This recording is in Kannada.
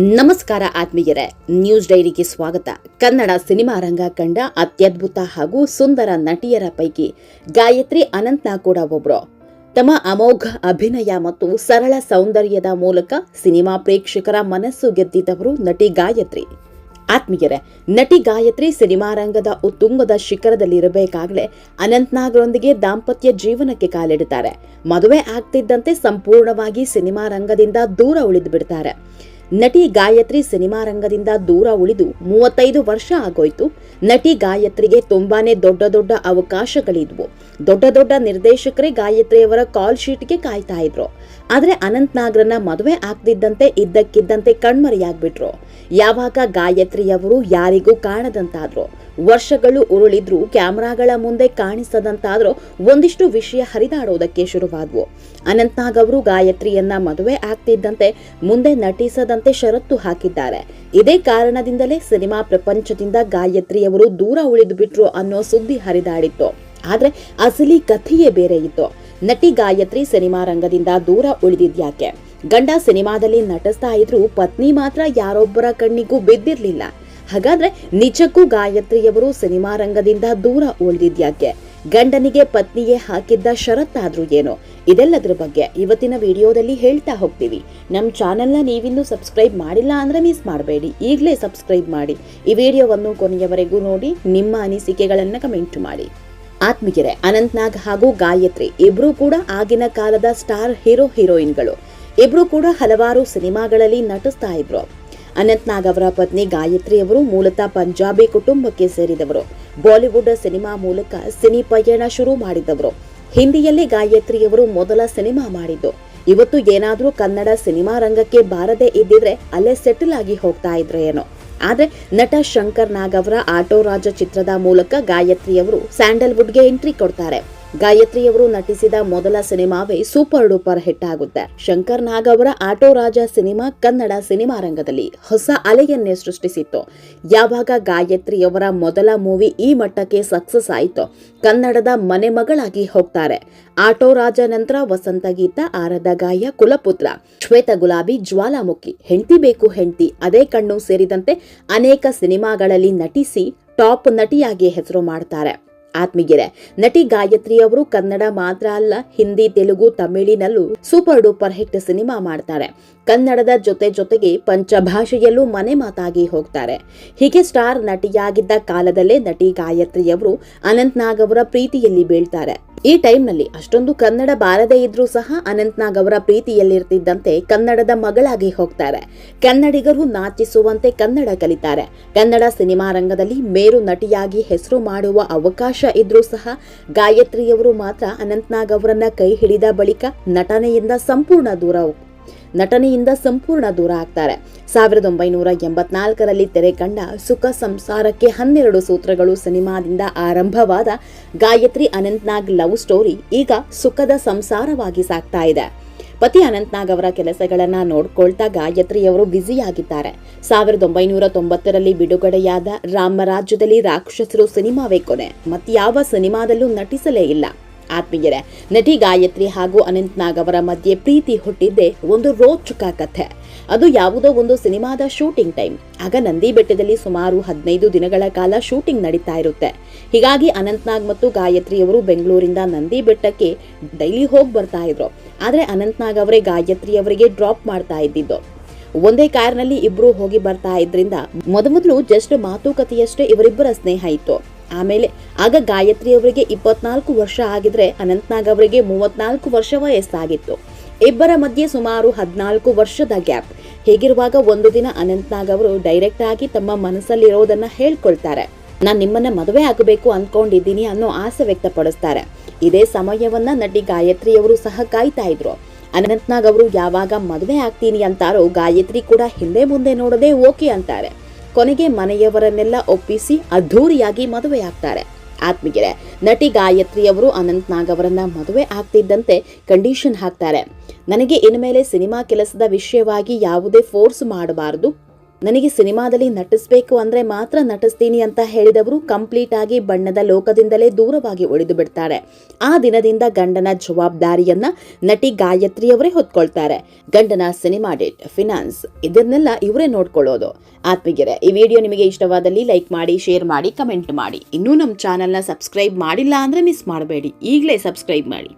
ನಮಸ್ಕಾರ ಆತ್ಮೀಯರೇ, ನ್ಯೂಸ್ ಡೈರಿಗೆ ಸ್ವಾಗತ. ಕನ್ನಡ ಸಿನಿಮಾ ರಂಗ ಕಂಡ ಅತ್ಯದ್ಭುತ ಹಾಗೂ ಸುಂದರ ನಟಿಯರ ಪೈಕಿ ಗಾಯತ್ರಿ ಅನಂತ್ನಾಗ್ ಕೂಡ ಒಬ್ರು. ತಮ್ಮ ಅಮೋಘ, ಅಭಿನಯ ಮತ್ತು ಸರಳ ಸೌಂದರ್ಯದ ಮೂಲಕ ಸಿನಿಮಾ ಪ್ರೇಕ್ಷಕರ ಮನಸ್ಸು ಗೆದ್ದಿದ್ದವರು ನಟಿ ಗಾಯತ್ರಿ. ಆತ್ಮೀಯರೇ, ನಟಿ ಗಾಯತ್ರಿ ಸಿನಿಮಾ ರಂಗದ ಉತ್ತುಂಗದ ಶಿಖರದಲ್ಲಿರಬೇಕಾಗಲೇ ಅನಂತ್ನಾಗ್ರೊಂದಿಗೆ ದಾಂಪತ್ಯ ಜೀವನಕ್ಕೆ ಕಾಲಿಡುತ್ತಾರೆ. ಮದುವೆ ಆಗ್ತಿದ್ದಂತೆ ಸಂಪೂರ್ಣವಾಗಿ ಸಿನಿಮಾ ರಂಗದಿಂದ ದೂರ ಉಳಿದು ಬಿಡ್ತಾರೆ ನಟಿ ಗಾಯತ್ರಿ ಸಿನಿಮಾ ರಂಗದಿಂದ ದೂರ ಉಳಿದು ಮೂವತ್ತೈದು ವರ್ಷ ಆಗೋಯ್ತು. ನಟಿ ಗಾಯತ್ರಿಗೆ ತುಂಬಾನೇ ದೊಡ್ಡ ದೊಡ್ಡ ಅವಕಾಶಗಳಿದ್ವು. ದೊಡ್ಡ ದೊಡ್ಡ ನಿರ್ದೇಶಕರೇ ಗಾಯತ್ರಿಯವರ ಕಾಲ್ ಶೀಟ್ಗೆ ಕಾಯ್ತಾ ಇದ್ರು. ಆದ್ರೆ ಅನಂತ್ ನಾಗ್ರನ್ನ ಮದುವೆ ಆಗ್ತಿದ್ದಂತೆ ಇದ್ದಕ್ಕಿದ್ದಂತೆ ಕಣ್ಮರೆಯಾಗ್ಬಿಟ್ರು. ಯಾವಾಗ ಗಾಯತ್ರಿಯವರು ಯಾರಿಗೂ ಕಾಣದಂತಾದ್ರು, ವರ್ಷಗಳು ಉರುಳಿದ್ರು ಕ್ಯಾಮ್ರಾಗಳ ಮುಂದೆ ಕಾಣಿಸದಂತಾದ್ರೂ ಒಂದಿಷ್ಟು ವಿಷಯ ಹರಿದಾಡೋದಕ್ಕೆ ಶುರುವಾದ್ವು. ಅನಂತ್ನಾಗ್ ಅವರು ಗಾಯತ್ರಿಯನ್ನ ಮದುವೆ ಆಗ್ತಿದ್ದಂತೆ ಮುಂದೆ ನಟಿಸದಂತೆ ಷರತ್ತು ಹಾಕಿದ್ದಾರೆ. ಇದೇ ಕಾರಣದಿಂದಲೇ ಸಿನಿಮಾ ಪ್ರಪಂಚದಿಂದ ಗಾಯತ್ರಿಯವರು ದೂರ ಉಳಿದು ಬಿಟ್ರು ಅನ್ನೋ ಸುದ್ದಿ ಹರಿದಾಡಿತ್ತು. ಆದ್ರೆ ಅಸಲಿ ಕಥೆಯೇ ಬೇರೆ ಇತ್ತು. ನಟಿ ಗಾಯತ್ರಿ ಸಿನಿಮಾ ರಂಗದಿಂದ ದೂರ ಉಳಿದಿದ್ಯಾಕೆ? ಗಂಡ ಸಿನಿಮಾದಲ್ಲಿ ನಟಿಸ್ತಾ ಇದ್ರು ಪತ್ನಿ ಮಾತ್ರ ಯಾರೊಬ್ಬರ ಕಣ್ಣಿಗೂ ಬಿದ್ದಿರ್ಲಿಲ್ಲ. ಹಾಗಾದ್ರೆ ನಿಜಕ್ಕೂ ಗಾಯತ್ರಿಯವರು ಸಿನಿಮಾ ರಂಗದಿಂದ ದೂರ ಉಳಿದಿದ್ಯಾಕೆ? ಗಂಡನಿಗೆ ಪತ್ನಿಗೆ ಹಾಕಿದ್ದ ಷರತ್ತಾದ್ರೂ ಏನು? ಇದೆಲ್ಲದರ ಬಗ್ಗೆ ಇವತ್ತಿನ ವಿಡಿಯೋದಲ್ಲಿ ಹೇಳ್ತಾ ಹೋಗ್ತೀವಿ. ನಮ್ಮ ಚಾನೆಲ್ನ ನೀವಿನ್ನೂ ಸಬ್ಸ್ಕ್ರೈಬ್ ಮಾಡಿಲ್ಲ ಅಂದ್ರೆ ಮಿಸ್ ಮಾಡಬೇಡಿ. ಈಗಲೇ ಸಬ್ಸ್ಕ್ರೈಬ್ ಮಾಡಿ. ಈ ವಿಡಿಯೋವನ್ನು ಕೊನೆಯವರೆಗೂ ನೋಡಿ, ನಿಮ್ಮ ಅನಿಸಿಕೆಗಳನ್ನು ಕಮೆಂಟ್ ಮಾಡಿ. ಆತ್ಮೀಯರೇ, ಅನಂತ್ನಾಗ್ ಹಾಗೂ ಗಾಯತ್ರಿ ಇಬ್ರು ಕೂಡ ಆಗಿನ ಕಾಲದ ಸ್ಟಾರ್ ಹೀರೋ ಹೀರೋಯಿನ್ಗಳು. ಇಬ್ರು ಕೂಡ ಹಲವಾರು ಸಿನಿಮಾಗಳಲ್ಲಿ ನಟಿಸ್ತಾ ಇದ್ರು. ಅನಂತ್ನಾಗ್ ಅವರ ಪತ್ನಿ ಗಾಯತ್ರಿ ಅವರು ಮೂಲತಃ ಪಂಜಾಬಿ ಕುಟುಂಬಕ್ಕೆ ಸೇರಿದವರು. ಬಾಲಿವುಡ್ ಸಿನಿಮಾ ಮೂಲಕ ಸಿನಿ ಪಯಣ ಶುರು ಮಾಡಿದವರು. ಹಿಂದಿಯಲ್ಲಿ ಗಾಯತ್ರಿಯವರು ಮೊದಲ ಸಿನಿಮಾ ಮಾಡಿದ್ದು. ಇವತ್ತು ಏನಾದರೂ ಕನ್ನಡ ಸಿನಿಮಾ ರಂಗಕ್ಕೆ ಬಾರದೇ ಇದ್ದಿದ್ರೆ ಅಲ್ಲೇ ಸೆಟಲ್ ಆಗಿ ಹೋಗ್ತಾ ಇದ್ರೆ ಏನೋ. ಆದ್ರೆ ನಟ ಶಂಕರ್ ನಾಗ್ ಅವರ ಆಟೋ ರಾಜ ಚಿತ್ರದ ಮೂಲಕ ಗಾಯತ್ರಿಯವರು ಸ್ಯಾಂಡಲ್ವುಡ್ಗೆ ಎಂಟ್ರಿ ಕೊಡ್ತಾರೆ. ಗಾಯತ್ರಿಯವರು ನಟಿಸಿದ ಮೊದಲ ಸಿನಿಮಾವೇ ಸೂಪರ್ ಡೂಪರ್ ಹಿಟ್ ಆಗುತ್ತೆ. ಶಂಕರ್ ನಾಗ್ ಅವರ auto Raja cinema Kannada cinema ರಂಗದಲ್ಲಿ ಹೊಸ ಅಲೆಯನ್ನೇ ಸೃಷ್ಟಿಸಿತ್ತು. ಯಾವಾಗ ಗಾಯತ್ರಿಯವರ ಮೊದಲ ಮೂವಿ ಈ ಮಟ್ಟಕ್ಕೆ ಸಕ್ಸಸ್ ಆಯಿತು, ಕನ್ನಡದ ಮನೆಮಗಳಾಗಿ ಹೋಗ್ತಾರೆ. ಆಟೋ ರಾಜ ನಂತರ ವಸಂತ ಗೀತ, ಆರದ ಗಾಯ, ಕುಲಪುತ್ರ, ಶ್ವೇತ ಗುಲಾಬಿ, ಜ್ವಾಲಾಮುಖಿ, ಹೆಂಡತಿ ಬೇಕು ಹೆಂಡತಿ, ಅದೇ ಕಣ್ಣು ಸೇರಿದಂತೆ ಅನೇಕ ಸಿನಿಮಾಗಳಲ್ಲಿ ನಟಿಸಿ ಟಾಪ್ ನಟಿಯಾಗಿ ಹೆಸರು ಮಾಡ್ತಾರೆ. ಆತ್ಮೀಗೆರೆ ನಟಿ ಗಾಯತ್ರಿ ಅವರು ಕನ್ನಡ ಮಾತ್ರ ಅಲ್ಲ, ಹಿಂದಿ, ತೆಲುಗು, ತಮಿಳಿನಲ್ಲೂ ಸೂಪರ್ ಡೂಪರ್ ಹಿಟ್ ಸಿನಿಮಾ ಮಾಡ್ತಾರೆ. ಕನ್ನಡದ ಜೊತೆ ಜೊತೆಗೆ ಪಂಚಭಾಷೆಯಲ್ಲೂ ಮನೆ ಮಾತಾಗಿ ಹೋಗ್ತಾರೆ. ಹೀಗೆ ಸ್ಟಾರ್ ನಟಿಯಾಗಿದ್ದ ಕಾಲದಲ್ಲೇ ನಟಿ ಗಾಯತ್ರಿಯವರು ಅನಂತ್ನಾಗ್ ಅವರ ಪ್ರೀತಿಯಲ್ಲಿ ಬೀಳ್ತಾರೆ. ಈ ಟೈಮ್ನಲ್ಲಿ ಅಷ್ಟೊಂದು ಕನ್ನಡ ಬಾರದೇ ಇದ್ರೂ ಸಹ ಅನಂತ್ನಾಗ್ ಅವರ ಪ್ರೀತಿಯಲ್ಲಿರ್ತಿದ್ದಂತೆ ಕನ್ನಡದ ಮಗಳಾಗಿ ಹೋಗ್ತಾರೆ. ಕನ್ನಡಿಗರು ನಾಚಿಸುವಂತೆ ಕನ್ನಡ ಕಲಿತಾರೆ. ಕನ್ನಡ ಸಿನಿಮಾ ರಂಗದಲ್ಲಿ ಮೇರು ನಟಿಯಾಗಿ ಹೆಸರು ಮಾಡುವ ಅವಕಾಶ ಇದ್ರೂ ಸಹ ಗಾಯತ್ರಿಯವರು ಮಾತ್ರ ಅನಂತ್ನಾಗ್ ಅವರನ್ನ ಕೈ ಹಿಡಿದ ಬಳಿಕ ನಟನೆಯಿಂದ ಸಂಪೂರ್ಣ ದೂರ ನಟನೆಯಿಂದ ಸಂಪೂರ್ಣ ದೂರ ಆಗ್ತಾರೆ. ಸಾವಿರದ ಒಂಬೈನೂರ ಎಂಬತ್ನಾಲ್ಕರಲ್ಲಿ ತೆರೆ ಕಂಡ ಸುಖ ಸಂಸಾರಕ್ಕೆ ಹನ್ನೆರಡು ಸೂತ್ರಗಳು ಸಿನಿಮಾದಿಂದ ಆರಂಭವಾದ ಗಾಯತ್ರಿ ಅನಂತ್ನಾಗ್ ಲವ್ ಸ್ಟೋರಿ ಈಗ ಸುಖದ ಸಂಸಾರವಾಗಿ ಸಾಗ್ತಾ ಇದೆ. ಪತಿ ಅನಂತ್ನಾಗ್ ಅವರ ಕೆಲಸಗಳನ್ನ ನೋಡ್ಕೊಳ್ತಾ ಗಾಯತ್ರಿಯವರು ಬ್ಯುಸಿಯಾಗಿದ್ದಾರೆ. ಸಾವಿರದ ಒಂಬೈನೂರ ತೊಂಬತ್ತರಲ್ಲಿ ಬಿಡುಗಡೆಯಾದ ರಾಮರಾಜ್ಯದಲ್ಲಿ ರಾಕ್ಷಸರು ಸಿನಿಮಾವೇ ಕೊನೆ. ಮತ್ಯಾವ ಸಿನಿಮಾದಲ್ಲೂ ನಟಿಸಲೇ ಇಲ್ಲ. ಆತ್ಮೀಯರೇ, ನಟಿ ಗಾಯತ್ರಿ ಹಾಗೂ ಅನಂತ್ ನಾಗ್ ಅವರ ಮಧ್ಯೆ ಪ್ರೀತಿ ಹುಟ್ಟಿದ್ದೇ ಒಂದು ರೋಚಕ ಕಥೆ. ಅದು ಯಾವುದೋ ಒಂದು ಸಿನಿಮಾದ ಶೂಟಿಂಗ್ ಟೈಮ್. ಆಗ ನಂದಿ ಬೆಟ್ಟದಲ್ಲಿ ಸುಮಾರು ಹದಿನೈದು ದಿನಗಳ ಕಾಲ ಶೂಟಿಂಗ್ ನಡೀತಾ ಇರುತ್ತೆ. ಹೀಗಾಗಿ ಅನಂತ್ನಾಗ್ ಮತ್ತು ಗಾಯತ್ರಿಯವರು ಬೆಂಗಳೂರಿಂದ ನಂದಿ ಬೆಟ್ಟಕ್ಕೆ ಡೈಲಿ ಹೋಗಿ ಬರ್ತಾ ಇದ್ರು. ಆದರೆ ಅನಂತ್ನಾಗ್ ಅವರೇ ಗಾಯತ್ರಿ ಅವರಿಗೆ ಡ್ರಾಪ್ ಮಾಡ್ತಾ ಇದ್ದಿದ್ದು. ಒಂದೇ ಕಾರ್ನಲ್ಲಿ ಇಬ್ರು ಹೋಗಿ ಬರ್ತಾ ಇದ್ರಿಂದ ಮೊದಮೊದಲು ಜಸ್ಟ್ ಮಾತುಕತೆಯಷ್ಟೇ ಇವರಿಬ್ಬರ ಸ್ನೇಹ ಇತ್ತು. ಆಮೇಲೆ ಆಗ ಗಾಯತ್ರಿ ಅವರಿಗೆ ಇಪ್ಪತ್ನಾಲ್ಕು ವರ್ಷ ಆಗಿದ್ರೆ ಅನಂತ್ನಾಗ್ ಅವರಿಗೆ ಮೂವತ್ನಾಲ್ಕು ವರ್ಷ ವಯಸ್ಸಾಗಿತ್ತು. ಇಬ್ಬರ ಮಧ್ಯೆ ಸುಮಾರು ಹದಿನಾಲ್ಕು ವರ್ಷದ ಗ್ಯಾಪ್. ಹೀಗಿರುವಾಗ ಒಂದು ದಿನ ಅನಂತ್ನಾಗ್ ಅವರು ಡೈರೆಕ್ಟ್ ಆಗಿ ತಮ್ಮ ಮನಸ್ಸಲ್ಲಿರೋದನ್ನ ಹೇಳ್ಕೊಳ್ತಾರೆ. ನಾನು ನಿಮ್ಮನ್ನ ಮದುವೆ ಆಗಬೇಕು ಅನ್ಕೊಂಡಿದ್ದೀನಿ ಅನ್ನೋ ಆಸೆ ವ್ಯಕ್ತಪಡಿಸ್ತಾರೆ. ಇದೇ ಸಮಯವನ್ನ ನಟಿ ಗಾಯತ್ರಿಯವರು ಸಹ ಕಾಯ್ತಾ ಇದ್ರು. ಅನಂತ್ನಾಗ್ ಅವರು ಯಾವಾಗ ಮದುವೆ ಆಗ್ತೀನಿ ಅಂತಾರೋ ಗಾಯತ್ರಿ ಕೂಡ ಹಿಂದೆ ಮುಂದೆ ನೋಡದೆ ಓಕೆ ಅಂತಾರೆ. ಕೊನೆಗೆ ಮನೆಯವರನ್ನೆಲ್ಲ ಒಪ್ಪಿಸಿ ಅದ್ಧೂರಿಯಾಗಿ ಮದುವೆಯಾಗ್ತಾರೆ. ಆತ್ಮೀಯರೇ, ನಟಿ ಗಾಯತ್ರಿಯವರು ಅನಂತ್ನಾಗ್ ಅವರನ್ನ ಮದುವೆ ಆಗ್ತಿದ್ದಂತೆ ಕಂಡೀಷನ್ ಹಾಕ್ತಾರೆ. ನನಗೆ ಇನ್ಮೇಲೆ ಸಿನಿಮಾ ಕೆಲಸದ ವಿಷಯವಾಗಿ ಯಾವುದೇ ಫೋರ್ಸ್ ಮಾಡಬಾರದು. ನನಗೆ ಸಿನಿಮಾದಲ್ಲಿ ನಟಿಸ್ಬೇಕು ಅಂದ್ರೆ ಮಾತ್ರ ನಟಿಸ್ತೀನಿ ಅಂತ ಹೇಳಿದವರು ಕಂಪ್ಲೀಟ್ ಆಗಿ ಬಣ್ಣದ ಲೋಕದಿಂದಲೇ ದೂರವಾಗಿ ಉಳಿದು ಬಿಡ್ತಾರೆ. ಆ ದಿನದಿಂದ ಗಂಡನ ಜವಾಬ್ದಾರಿಯನ್ನ ನಟಿ ಗಾಯತ್ರಿಯವರೇ ಹೊತ್ಕೊಳ್ತಾರೆ. ಗಂಡನ ಸಿನಿಮಾ ಡೇಟ್ ಫಿನಾನ್ಸ್, ಇದನ್ನೆಲ್ಲ ಇವರೇ ನೋಡ್ಕೊಳ್ಳೋದು. ಆತ್ಮೀಗೆರೆ ಈ ವಿಡಿಯೋ ನಿಮಗೆ ಇಷ್ಟವಾದಲ್ಲಿ ಲೈಕ್ ಮಾಡಿ, ಶೇರ್ ಮಾಡಿ, ಕಮೆಂಟ್ ಮಾಡಿ. ಇನ್ನೂ ನಮ್ಮ ಚಾನೆಲ್ನ ಸಬ್ಸ್ಕ್ರೈಬ್ ಮಾಡಿಲ್ಲ ಅಂದ್ರೆ ಮಿಸ್ ಮಾಡಬೇಡಿ. ಈಗಲೇ ಸಬ್ಸ್ಕ್ರೈಬ್ ಮಾಡಿ.